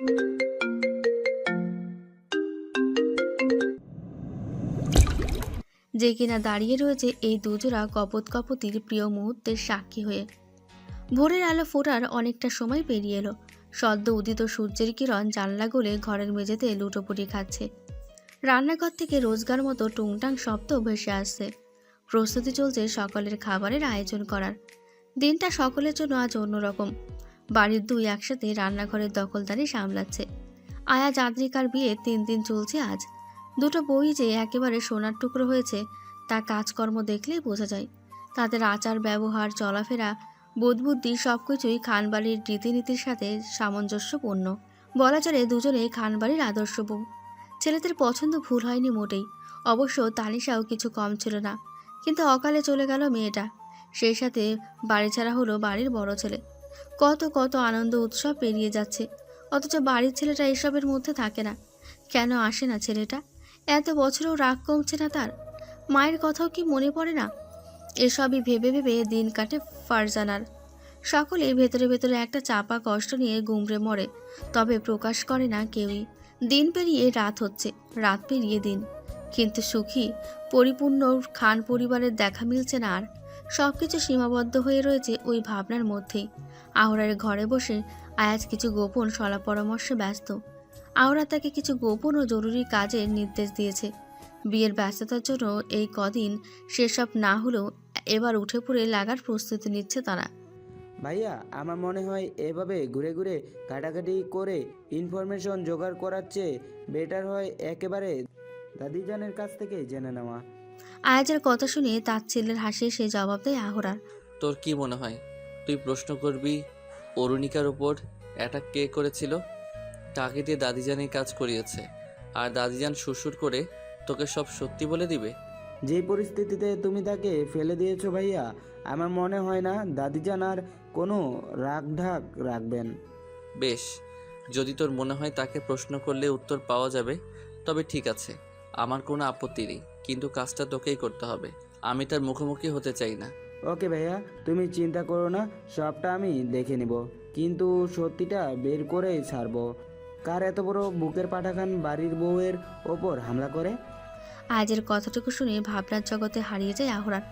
যে কিনা দাঁড়িয়ে রয়েছে এই দুজোড়া কপত কপতির প্রিয় মুহূর্তের সাক্ষী হয়ে। ভোরের আলো ফোটার অনেকটা সময় পেরিয়ে এলো। সদ্য উদিত সূর্যের কিরণ জানলা গলে ঘরের মেঝেতে লুটোপুটি খাচ্ছে। রান্নাঘর থেকে রোজগার মতো টুংটাং শব্দ ভেসে আসছে। প্রস্তুতি চলছে সকলের খাবারের আয়োজন করার। দিনটা সকলের জন্য আজ অন্যরকম। বাড়ির দুই একসাথে রান্নাঘরের দখলদারি সামলাচ্ছে। আয়া যাত্রিকার বিয়ে তিন দিন চলছে আজ। দুটো বই যে একেবারে সোনার টুকরো হয়েছে, তা কাজকর্ম দেখলেই বোঝা যায়। তাদের আচার, ব্যবহার, চলাফেরা, বোধবুদ্ধি সব কিছুই খানবাড়ির রীতিনীতির সাথে সামঞ্জস্যপূর্ণ। বলা চলে দুজনেই খানবাড়ির আদর্শ বউ। ছেলেদের পছন্দ ভুল হয়নি মোটেই। অবশ্য তানিশাও কিছু কম ছিল না। কিন্তু অকালে চলে গেল মেয়েটা। সেই সাথে বাড়ি ছাড়া হলো বাড়ির বড় ছেলে। কত কত আনন্দ উৎসব পেরিয়ে যাচ্ছে। অথচ বাড়ির ছেলেটা এসবের মধ্যে থাকে না। কেন আসে না ছেলেটা? এত বছরেও রাগ কমছে না তার? মায়ের কথাও কি মনে পড়ে না? এসবই ভেবে ভেবে দিন কাটে ফারজানার। সকলে ভেতরে ভেতরে একটা চাপা কষ্ট নিয়ে গুমড়ে মরে। তবে প্রকাশ করে না কেউই। দিন পেরিয়ে রাত হচ্ছে, রাত পেরিয়ে দিন। কিন্তু সুখী, পরিপূর্ণ খান পরিবারের দেখা মিলছে না আর। সব কিছু সীমাবদ্ধ হয়ে রয়েছে ওই ভাবনার মধ্যেই। আহরার ঘরে বসে আয়াজ কিছু গোপন সলা পরামর্শে ব্যস্ত। আওরা তাকে কিছু গোপন ও জরুরি কাজের নির্দেশ দিয়েছে। বিয়ের ব্যস্ততার জন্য এই কদিন সেসব না হলেও এবার উঠে পড়ে লাগার প্রস্তুতি নিচ্ছে তারা। ভাইয়া, আমার মনে হয় এভাবে ঘুরে ঘুরে ঘাটাঘাটি করে ইনফরমেশন জোগাড় করার চেয়ে বেটার হয় একেবারে দাদিজানের কাছ থেকে জেনে নেওয়া। আয়াজের কথা শুনে তার ছেলের হাসি সে জবাব দেয় আহরার। তোর কি মনে হয়? তুই প্রশ্ন করবি অরুণিকার উপর অ্যাটাক কে করেছিল? তাকে দিয়ে দাদিজানের কাজ করিয়েছে। আর দাদিজান সুসুর করে তোকে সব সত্যি বলে দিবে? যে পরিস্থিতিতে তুমি তাকে ফেলে দিয়েছ ভাইয়া আমার মনে হয় না দাদিজান আর কোনো রাগ ঢাক রাখবেন। বেশ যদি তোর মনে হয় তাকে প্রশ্ন করলে উত্তর পাওয়া যাবে তবে ঠিক আছে আমার কোনো আপত্তি নেই। কিন্তু কাজটা তোকেই করতে হবে। আমি তার মুখোমুখি হতে চাই না। ওকে ভাইয়া তুমি চিন্তা করো না সবটা আমি দেখে নিব। কিন্তু সত্যিটা বের করেই ছাড়বো। কার এত বড় বুকের পাঠাখান বাড়ির বউয়ের ওপর হামলা করে? আজের কথাটুকু শুনে ভাবনার জগতে হারিয়ে যায় আহরান।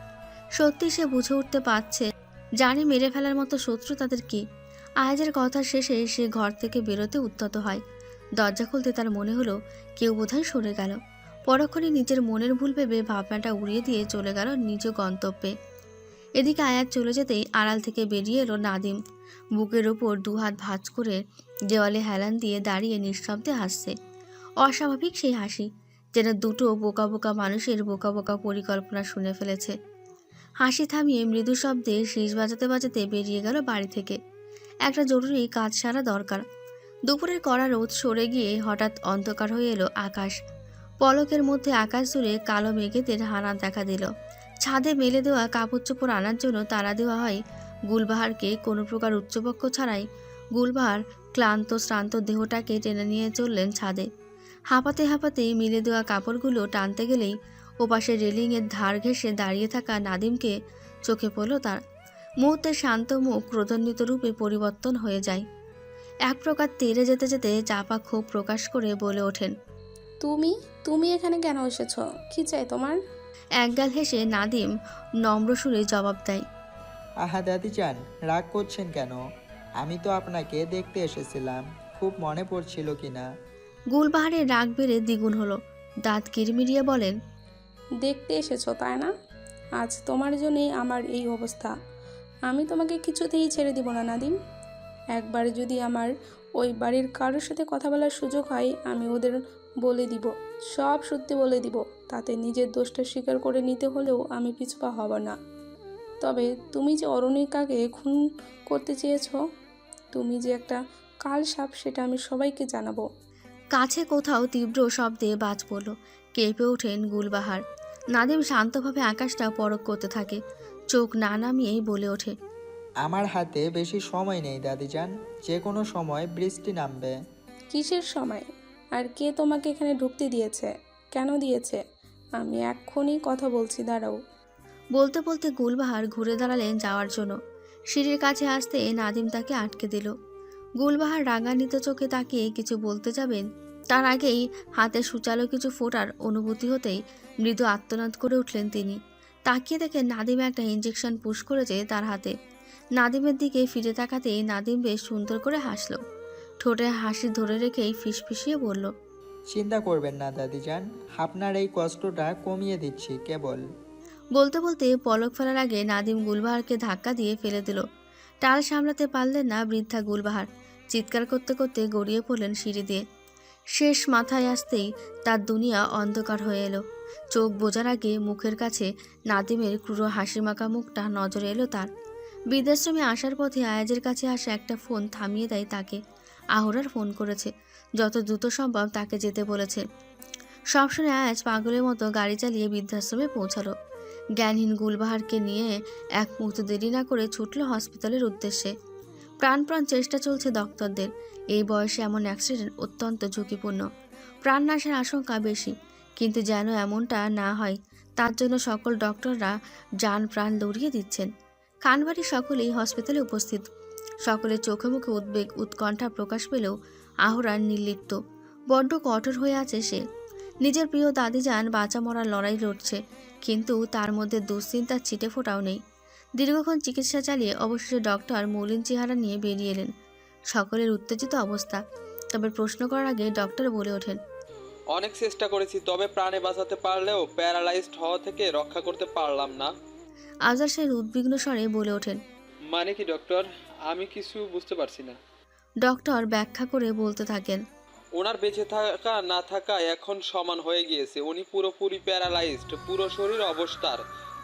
সত্যি সে বুঝে উঠতে পারছে জানি মেরে ফেলার মতো শত্রু তাদের কি। আয়াজের কথা শেষে সে ঘর থেকে বেরোতে উদ্যত হয়। দরজা খুলতে তার মনে হলো কেউ বোধহয় সরে গেল। পরক্ষণে নিজের মনের ভুল ভেবে ভাবনাটা উড়িয়ে দিয়ে চলে গেল নিজ গন্তব্যে। এদিকে আয়াত চলে যেতেই আড়াল থেকে বেরিয়ে এলো নাদিম। বুকের ওপর দুহাত ভাঁজ করে দেওয়ালে হেলান দিয়ে দাঁড়িয়ে নিঃশব্দে হাসছে। অস্বাভাবিক সেই হাসি, যেন দুটো বোকা বোকা মানুষের বোকা বোকা পরিকল্পনা শুনে ফেলেছে। হাসি থামিয়ে মৃদু শব্দে শীষ বাজাতে বাজাতে বেরিয়ে গেল বাড়ি থেকে। একটা জরুরি কাজ সারা দরকার। দুপুরের কড়া রোদ সরে গিয়ে হঠাৎ অন্ধকার হয়ে এলো আকাশ। পলকের মধ্যে আকাশ জুড়ে কালো মেঘেদের হানা দেখা দিল। ছাদে মেলে দেওয়া কাপড় চোপড় আনার জন্য তাড়া দেওয়া হয়। গুলবাহারকে কোনো প্রকার উচ্চপক্ষ ছাড়াই গুলবাহার ক্লান্ত, শ্রান্ত দেহটাকে টেনে নিয়ে চললেন ছাদে। হাঁপাতে হাঁপাতে মিলে দেওয়া কাপড়গুলো টানতে গেলেই ওপাশে রেলিংয়ের ধার ঘেঁষে দাঁড়িয়ে থাকা নাদিমকে চোখে পড়ল তার। মুহূর্তে শান্ত মুখ ক্রোধান্বিত রূপে পরিবর্তন হয়ে যায়। এক প্রকার তেরে যেতে যেতে চাপা ক্ষোভ প্রকাশ করে বলে ওঠেন। তুমি? তুমি এখানে কেন এসেছ? কি চাই তোমার? একগাল হেসে নাদিম নম্র সুরে জবাব দেয়। আহা দাদি চান রাগ করছেন কেন? আমি তো আপনাকে দেখতে এসেছিলাম খুব মনে পড়ছিল কিনা। গুলবাহারের রাগ বেড়ে দ্বিগুণ হলো। দাঁত কিরমিরিয়ে বলেন দেখতে এসেছ তাই না? আজ তোমার জন্যই আমার এই অবস্থা। আমি তোমাকে কিছুতেই ছেড়ে দিব না নাদিম। একবার যদি আমার ওই বাড়ির কারোর সাথে কথা বলার সুযোগ হয় আমি ওদের বলে দিব সব সত্যি বলে দিব। তাতে নিজের দোষটা স্বীকার করে নিতে হলেও আমি পিছপা হব না। তবে তুমি যে অরুণিকাকে খুন করতে চেয়েছো তুমি যে একটা কাল সাপ সেটা আমি সবাইকে জানাব। কাছে কোথাও তীব্র শব্দে বাজ পড়ল। কেঁপে ওঠেন গুলবাহার। নাদিম শান্তভাবে আকাশটা পরক করতে থাকে। চোখ না নামিয়েই বলে ওঠে আমার হাতে বেশি সময় নেই দাদিজান। যে কোনো সময় বৃষ্টি নামবে। কিসের সময়? আর কে তোমাকে এখানে ঢুকতে দিয়েছে? কেন দিয়েছে? আমি এক্ষুনি কথা বলছি, দাঁড়াও। বলতে বলতে গুলবাহার ঘুরে দাঁড়ালেন যাওয়ার জন্য। সিঁড়ির কাছে আসতে নাদিম তাকে আটকে দিল। গুলবাহার রাগান্বিত চোখে তাকিয়ে কিছু বলতে যাবেন, তার আগেই হাতে সুচালো কিছু ফোটার অনুভূতি হতেই মৃদু আত্মনাদ করে উঠলেন তিনি। তাকিয়ে দেখে নাদিম একটা ইঞ্জেকশন পুশ করেছে তার হাতে। নাদিমের দিকে ফিরে তাকাতেই নাদিম বেশ সুন্দর করে হাসলো। ঠোঁটে হাসি ধরে রেখেই ফিসফিসিয়ে বলল চিন্তা করবেন না দাদিজান। আপনার এই কষ্টটা কমিয়ে দিচ্ছি কেবল। বলতে বলতে পলক ফেলার আগে নাদিম গুলবাহারকে ধাক্কা দিয়ে ফেলে দিল। টাল সামলাতে পারলেন না বৃদ্ধা গুলবাহার। চিৎকার করতে করতে গড়িয়ে পড়লেন সিঁড়ি দিয়ে। শেষ মাথায় আসতেই তার দুনিয়া অন্ধকার হয়ে এলো। চোখ বোঝার আগে মুখের কাছে নাদিমের ক্রুড়ো হাসিমাখা মুখটা নজরে এলো তার। বৃদ্ধাশ্রমে আসার পথে আয়াজের কাছে আসা একটা ফোন থামিয়ে দেয় তাকে। আহরার ফোন করেছে। যত দ্রুত সম্ভব তাকে যেতে বলেছে। সব শুনে আয়াজ পাগলের মতো গাড়ি চালিয়ে বৃদ্ধাশ্রমে পৌঁছালো। জ্ঞানহীন গুলবাহারকে নিয়ে এক মুহূর্ত দেরি না করে ছুটল হসপিটালের উদ্দেশ্যে। প্রাণপ্রাণ চেষ্টা চলছে ডক্টরদের। এই বয়সে এমন অ্যাক্সিডেন্ট অত্যন্ত ঝুঁকিপূর্ণ। প্রাণ নাশের আশঙ্কা বেশি। কিন্তু যেন এমনটা না হয়, তার জন্য সকল ডক্টররা যান প্রাণ দৌড়িয়ে দিচ্ছেন। খানবাড়ির সকলেই হসপিটালে উপস্থিত। সকলের চোখে মুখে উদ্বেগ উৎকণ্ঠা প্রকাশ পেলেও আহরার নির্লিপ্ত। বড্ড কঠোর হয়ে আছে সে। নিজের প্রিয় দাদি যান বাঁচা মরার লড়াই লড়ছে কিন্তু তার মধ্যে দুশ্চিন্তার ছিটে ফোটাও নেই। দীর্ঘক্ষণ চিকিৎসা চালিয়ে অবশেষে ডক্টর মলিন চেহারা নিয়ে বেরিয়ে এলেন। সকলের উত্তেজিত অবস্থা। তবে প্রশ্ন করার আগে ডক্টর বলে ওঠেন অনেক চেষ্টা করেছি তবে প্রাণে বাঁচাতে পারলেও প্যারালাইজড হওয়া থেকে রক্ষা করতে পারলাম না। আজার সাহেব উদ্বিগ্ন স্বরে বলে ওঠেন মানে কি ডক্টর? আমি কিছু বুঝতে পারছি না। ডক্টর ব্যাখ্যা করে বলতে থাকেন ওনার বেঁচে থাকা না থাকা এখন সমান হয়ে গিয়েছে। উনি পুরোপুরি প্যারালাইজড পুরো শরীর অবস্থার।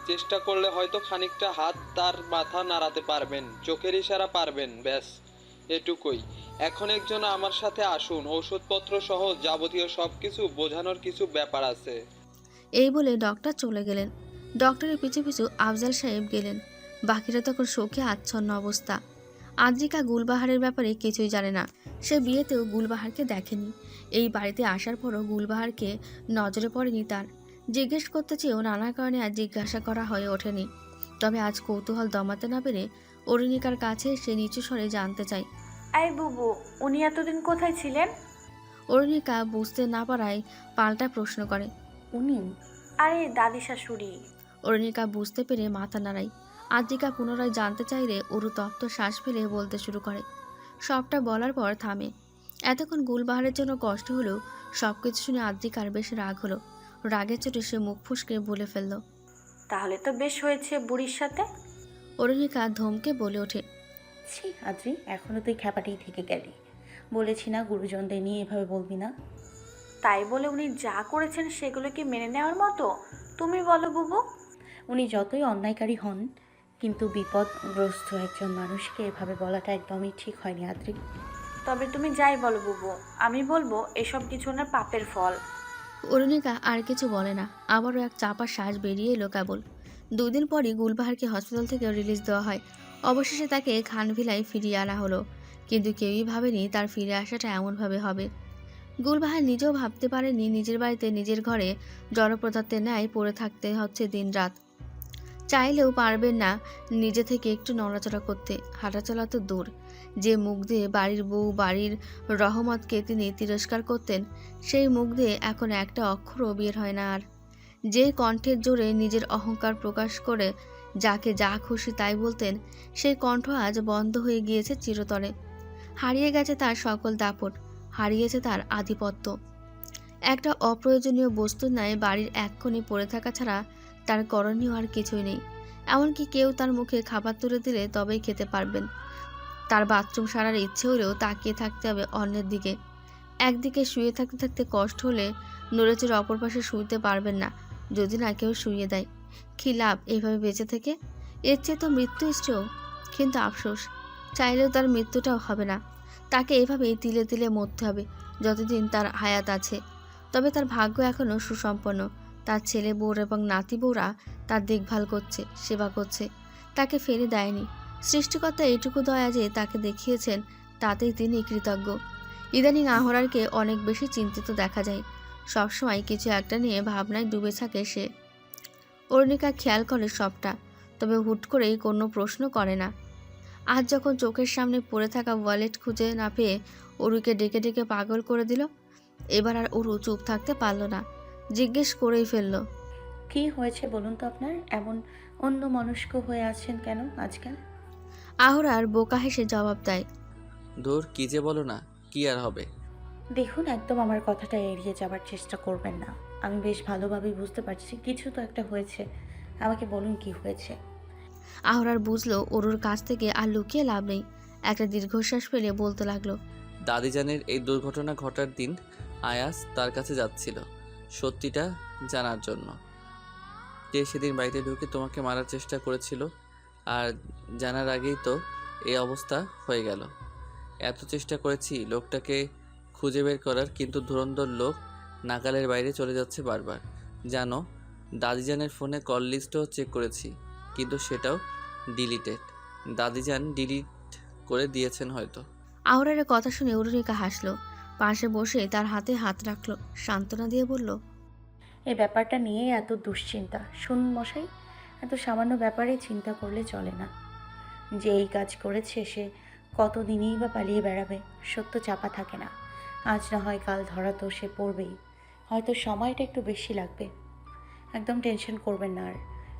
চেষ্টা করলে হয়তো খানিকটা হাত তার মাথা নাড়াতে পারবেন চোখের ইশারা পারবেন ব্যাস এটুকুই। এখন একজন আমার সাথে আসুন ঔষধপত্র সহ যাবতীয় সব কিছু বোঝানোর কিছু ব্যাপার আছে। এই বলে ডক্টর চলে গেলেন। ডক্টরের পিছু পিছু আফজাল সাহেব গেলেন। বাকিরা তখন শোকে আচ্ছন্ন অবস্থা। আদ্রিকা গুলবাহারের ব্যাপারে কিছুই জানে না। সে বিয়েতেও গুলবাহারকে দেখেনি। এই বাড়িতে আসার পরও গুলবাহারকে নজরে পড়েনি তার। জিজ্ঞেস করতে চেয়েও নানা কারণে আর জিজ্ঞাসা করা হয়ে ওঠেনি। তবে আজ কৌতূহল দমাতে না পেরে অরুণিকার কাছে সে নিচু স্বরে জানতে চায় এই বুবু উনি এতদিন কোথায় ছিলেন? অরুণিকা বুঝতে না পারায় পাল্টা প্রশ্ন করে। উনি? আরে দাদি শাশুড়ি। অরুণিকা বুঝতে পেরে মাথা নাড়ায়। আদ্রিকা পুনরায় জানতে চাইলে অরু তপ্ত শ্বাস ফেলে বলতে শুরু করে। সবটা বলার পর থামে। এতক্ষণ গুলবাহারের জন্য কষ্ট হলেও সব কিছু শুনে আদ্রিকার বেশ রাগ হলো। রাগে চোটে সে মুখ ফুসকে বলে ফেলল তাহলে তো বেশ হয়েছে বুড়ির সাথে। অরুণিকা ধমকে বলে ওঠে ছি আদ্রি এখনও তুই খ্যাপাটেই থেকে গেলি। বলেছি না গুরুজনদের নিয়ে এভাবে বলবি না। তাই বলে উনি যা করেছেন সেগুলো কি মেনে নেওয়ার মতো? তুমি বলো বুবু। উনি যতই অন্যায়কারী হন কিন্তু বিপদগ্রস্ত একজন মানুষকে এভাবে বলাটা একদমই ঠিক হয়নি আদ্রি। তবে তুমি যাই বলো বুবু আমি বলব এসব কিছু না পাপের ফল। অরুণিকা আর কিছু বলে না আবারও এক চাপা শ্বাস বেরিয়ে এলো কেবল। দুদিন পরই গুলবাহারকে হসপিটাল থেকে রিলিজ দেওয়া হয়। অবশেষে তাকে খানভিলায় ফিরিয়ে আনা হলো কিন্তু কেউই ভাবেনি তার ফিরে আসাটা এমনভাবে হবে। গুলবাহার নিজেও ভাবতে পারেনি নিজের বাড়িতে নিজের ঘরে জড়পদার্থের ন্যায় পড়ে থাকতে হচ্ছে দিনরাত। চাইলেও পারবেন না নিজে থেকে একটু নড়াচড়া করতে। হাঁটাচলা তো দূর। যে মুখ দিয়ে বাড়ির বউ, বাড়ির রহমতকে তিনি তিরস্কার করতেন, সেই মুখ দিয়ে এখন একটা অক্ষরও বের হয় না আর। যে কণ্ঠের জোরে নিজের অহংকার প্রকাশ করে যাকে যা খুশি তাই বলতেন, সেই কণ্ঠ আজ বন্ধ হয়ে গিয়েছে চিরতরে। হারিয়ে গেছে তার সকল দাপট, হারিয়েছে তার আধিপত্য। একটা অপ্রয়োজনীয় বস্তুর ন্যায় বাড়ির এক কোণে পড়ে থাকা ছাড়া তার করণীয় আর কিছুই নেই। এমনকি কেউ তার মুখে খাবার তুলে দিলে তবেই খেতে পারবেন। তার বাথরুম সারার ইচ্ছে হলেও তাকিয়ে থাকতে হবে অন্যের দিকে। একদিকে শুয়ে থাকতে থাকতে কষ্ট হলে নড়েচড়ে অপর পাশে শুইতে পারবেন না, যদি না কেউ শুয়ে দেয়। কী লাভ এইভাবে বেঁচে থেকে? এর চেয়ে তো মৃত্যু ইচ্ছেও কিন্তু আফসোস, চাইলেও তার মৃত্যুটাও হবে না। তাকে এভাবেই তিলে তিলে মরতে হবে, যতদিন তার হায়াত আছে। তবে তার ভাগ্য এখনও সুসম্পন্ন। তার ছেলে বউর এবং নাতি বউরা তার দেখভাল করছে, সেবা করছে। তাকে ফেলে দেয়নি। সৃষ্টিকর্তা এটুকু দয়া যে তাকে দেখিয়েছেন, তাতেই তিনি কৃতজ্ঞ। ইদানিং আহরারকে অনেক বেশি চিন্তিত দেখা যায়। সবসময় কিছু একটা নিয়ে ভাবনায় ডুবে থাকে সে। অরুণিকা খেয়াল করে সবটা, তবে হুট করেই কোনো প্রশ্ন করে না। আজ যখন চোখের সামনে পড়ে থাকা ওয়ালেট খুঁজে না পেয়ে অরুকে ডেকে ডেকে পাগল করে দিল, এবার আর অরু চুপ থাকতে পারল না। জিজ্ঞেস করেই ফেলল। কি হয়েছে বলুন তো আপনার? এমন অন্য মনস্ক হয়ে আছেন কেন আজকাল? আহরার বোকা হেসে জবাব দেয়। ধুর কি যে বলো না কি আর হবে? দেখুন একদম আমার কথাটা এড়িয়ে যাবার চেষ্টা করবেন না। আমি বেশ ভালোভাবেই বুঝতে পারছি কিছু তো একটা হয়েছে। আমাকে বলুন কি হয়েছে। আহরার বুঝলো অরুর কাছ থেকে আর লুকিয়ে লাভ নেই। একটা দীর্ঘশ্বাস ফেলে বলতে লাগল দাদিজানের এই দুর্ঘটনা ঘটার দিন আয়াস তার কাছে যাচ্ছিল। সত্যিটা জানার জন্য। কে সেদিন বাড়িতে ঢুকে তোমাকে মারার চেষ্টা করেছিল, আর জানার আগেই তো এই অবস্থা হয়ে গেল। এত চেষ্টা করেছি লোকটাকে খুঁজে বের করার, কিন্তু ধুরন্ধর লোক নাগালের বাইরে চলে যাচ্ছে বারবার। জানো, দাদিজানের ফোনে কল লিস্টও চেক করেছি, কিন্তু সেটাও ডিলিটেড। দাদিজান ডিলিট করে দিয়েছেন হয়তো। আহরার কথা শুনে অরুণিকা হাসলো। পাশে বসে তার হাতে হাত রাখল। সান্ত্বনা দিয়ে বলল এই ব্যাপারটা নিয়ে এত দুশ্চিন্তা। শুনুন মশাই এত সামান্য ব্যাপারে চিন্তা করলে চলে না। যে এই কাজ করেছে সে কতদিনই বা পালিয়ে বেড়াবে সত্য চাপা থাকে না। আজ না হয় কাল ধরা তো সে পড়বেই। হয়তো সময়টা একটু বেশি লাগবে। একদম টেনশন করবেন না আর।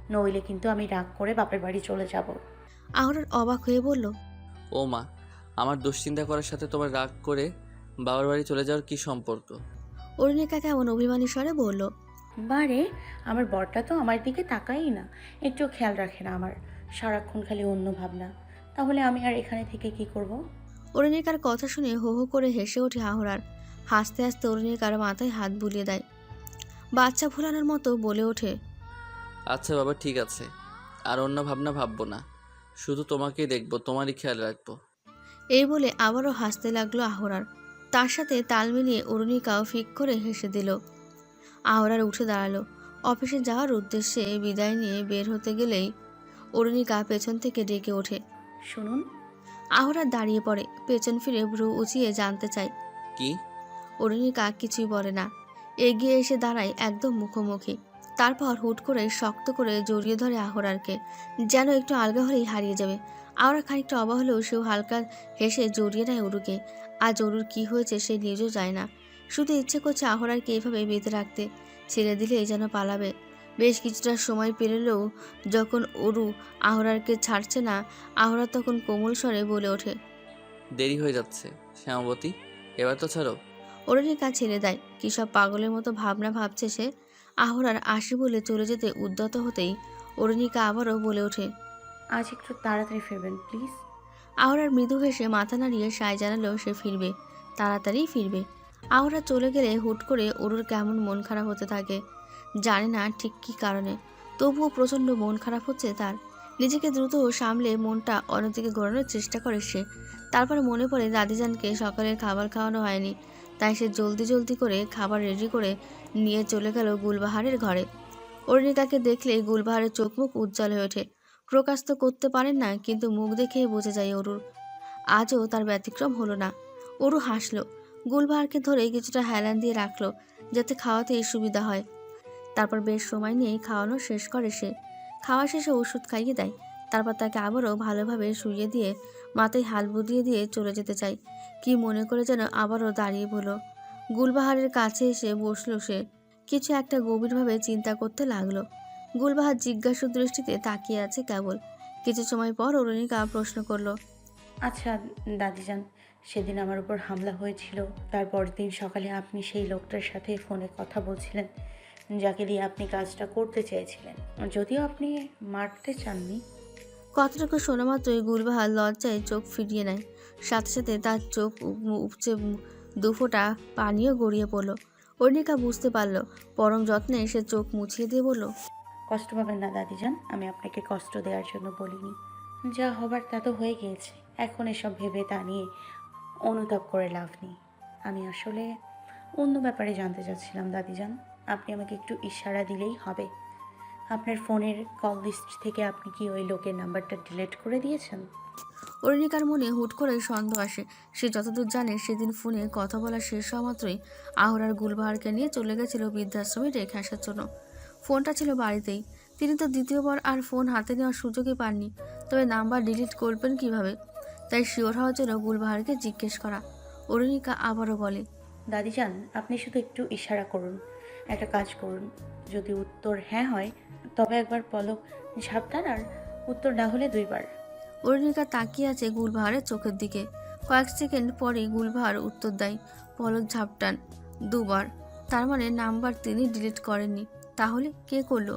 নইলে কিন্তু আমি রাগ করে বাপের বাড়ি চলে যাব। আহরার অবাক হয়ে বলল ও মা আমার দুশ্চিন্তা করার সাথে তোমার রাগ করে বাবার বাড়ি চলে যাওয়ার কি সম্পর্ক? অরুণিকা কেমন অভিমানী স্বরে বলল বারে আমার বরটা তো আমার দিকে তাকাই না। একটু খেয়াল রাখে না আমার সারাক্ষণ খালি অন্য ভাবনা। তাহলে আমি আর এখানে থেকে কি করব। অরুণিকার কথা শুনে হো হো করে হেসে ওঠে আহরার। হাসতে হাসতে অরুণিকার মাথায় হাত বুলিয়ে দেয়। বাচ্চা ভুলানোর মতো বলে ওঠে আচ্ছা বাবা ঠিক আছে। আর অন্য ভাবনা ভাববো না। শুধু তোমাকেই দেখব তোমারই খেয়াল রাখব। এই বলে আবারও হাসতে লাগল আহরার। তার সাথে তাল মিলিয়ে অরুণিকাও ফিক করে হেসে দিল। আহরার উঠে দাঁড়াল। অফিসে যাওয়ার উদ্দেশ্যে বিদায় নিয়ে বের হতে গেলেই অরুণিকা পেছন থেকে ডেকে ওঠে। শুনুন। আহরার দাঁড়িয়ে পড়ে পেছন ফিরে ভ্রু উঁচিয়ে জানতে চায়। কি? অরুণিকা কিছুই বলে না। এগিয়ে এসে দাঁড়ায় একদম মুখোমুখি। তারপর হুট করে শক্ত করে জড়িয়ে ধরে আহরারকে যেন একটু আলগা হলেই হারিয়ে যাবে। আহরা খানিকটা অবাক হলেও সেও হালকা হেসে জড়িয়ে নেয় অরুকে। আজ অরুর কি হয়েছে সে নিজেও যায় না। শুধু ইচ্ছে করছে আহরারকে এভাবে বেঁধে রাখতে ছেড়ে দিলে যেন পালাবে। বেশ কিছুটা সময় পেরোলেও যখন অরু আহরারকে ছাড়ছে না আহরা তখন কোমল স্বরে বলে ওঠে দেরি হয়ে যাচ্ছে শ্যামাবতী এবার তো ছাড়ো। অরুণিকা ছেড়ে দেয়। কী সব পাগলের মতো ভাবনা ভাবছে সে? আহরার আসি বলে চলে যেতে উদ্যত হতেই অরুণিকা আবারও বলে ওঠে আজ একটু তাড়াতাড়ি ফিরবেন, প্লিজ। আহরার মৃদু হেসে মাথা নাড়িয়ে সায় জানালেও সে ফিরবে, তাড়াতাড়ি ফিরবে। আহরা চলে গেলে হুট করে অরুর কেমন মন খারাপ হতে থাকে, জানে না ঠিক কী কারণে। তবুও প্রচণ্ড মন খারাপ হচ্ছে তার। নিজেকে দ্রুত সামলে মনটা অন্যদিকে ঘোরানোর চেষ্টা করে সে। তারপর মনে পড়ে দাদিজানকে সকালের খাবার খাওয়ানো হয়নি, তাই সে জলদি জলদি করে খাবার রেডি করে নিয়ে চলে গেল গুলবাহারের ঘরে। অরুণিকাকে দেখলেই গুলবাহারের চোখ মুখ উজ্জ্বল হয়ে ওঠে। প্রকাশ তো করতে পারেন না, কিন্তু মুখ দেখেই বোঝা যায় অরুর। আজও তার ব্যতিক্রম হলো না। অরু হাসলো, গুলবাহারকে ধরে কিছুটা হেলান দিয়ে রাখল, যাতে খাওয়াতেই সুবিধা হয়। তারপর বেশ সময় নিয়ে খাওয়ানো শেষ করে সে। খাওয়া শেষে ওষুধ খাইয়ে দেয়, তারপর তাকে আবারও ভালোভাবে শুইয়ে দিয়ে মাথায় হাল বুদিয়ে দিয়ে চলে যেতে চায়। কি মনে করে যেন আবারও দাঁড়িয়ে বলো গুলবাহারের কাছে এসে বসল সে। কিছু একটা গভীরভাবে চিন্তা করতে লাগল। গুলবাহার জিজ্ঞাসু দৃষ্টিতে তাকিয়ে আছে কেবল। কিছু সময় পর অরুণিকা প্রশ্ন করল আচ্ছা দাদিজান সেদিন আমার উপর হামলা হয়েছিল। তারপর দিন সকালে আপনি সেই লোকটার সাথে ফোনে কথা বলছিলেন যাকে দিয়ে আপনি কাজটা করতে চেয়েছিলেন। যদিও আপনি মারতে চাননি। কতটুকু শোনা মাত্রই গুলবাহার লজ্জায় চোখ ফিরিয়ে নেয়। সাথে সাথে তার চোখ উপ- উপচে দুফোটা পানিও গড়িয়ে পড়ল। অর্ণিকা বুঝতে পারল পরম যত্নে সে চোখ মুছিয়ে দিয়ে বলল কষ্ট পাবেন না দাদিজান আমি আপনাকে কষ্ট দেওয়ার জন্য বলিনি। যা হবার তা তো হয়ে গিয়েছে। এখন এসব ভেবে তা নিয়ে অনুতাপ করে লাভ নেই। আমি আসলে অন্য ব্যাপারে জানতে চাচ্ছিলাম দাদিজান আপনি আমাকে একটু ইশারা দিলেই হবে। আপনার ফোনের কল লিস্ট থেকে আপনি কি ওই লোকের নাম্বারটা ডিলিট করে দিয়েছেন? অরণিকার মনে হুট করে সন্দেহ আসে। সে যতদূর জানে, সেদিন ফোনে কথা বলা শেষ হওয়া মাত্রই আহরার গুলবাহারকে নিয়ে চলে গেছিল বৃদ্ধাশ্রমে রেখে আসার জন্য। ফোনটা ছিল বাড়িতেই। তিনি তো দ্বিতীয়বার আর ফোন হাতে নেওয়ার সুযোগই পাননি তবে নাম্বার ডিলিট করবেন কীভাবে? তাই শিওর হওয়ার জন্য গুলবাহারকে জিজ্ঞেস করা। অরুণিকা আবারও বলে দাদিজান আপনি শুধু একটু ইশারা করুন একটা কাজ করুন। যদি উত্তর হ্যাঁ হয় তবে একবার পলক ঝাপটান আর উত্তর না হলে দুইবার। অরুণিকা তাকিয়ে আছে গুলবাহারের চোখের দিকে। কয়েক সেকেন্ড পরে গুলবাহার উত্তর দেয় পলক ঝাপটান দুবার। তার মানে নাম্বার তিনি ডিলিট করেননি। তাহলে কে করল?